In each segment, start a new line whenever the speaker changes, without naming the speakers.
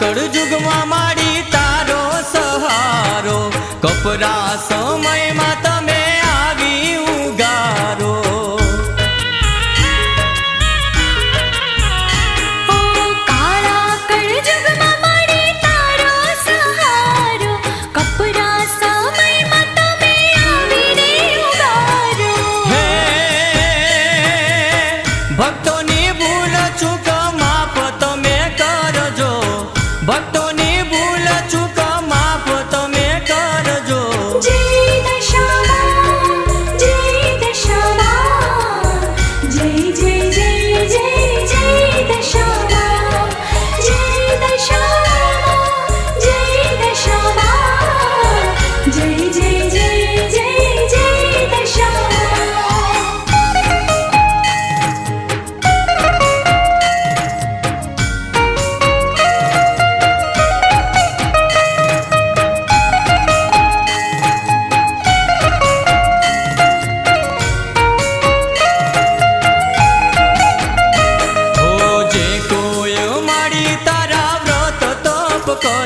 કળજુગમાં માડી તારો સહારો. કપરા સમયમાં તમે આવી ઉગારો. ભક્તો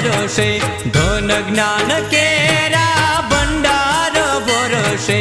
ભરોસે ધન જ્ઞાન કેરા ભંડાર ભરોસે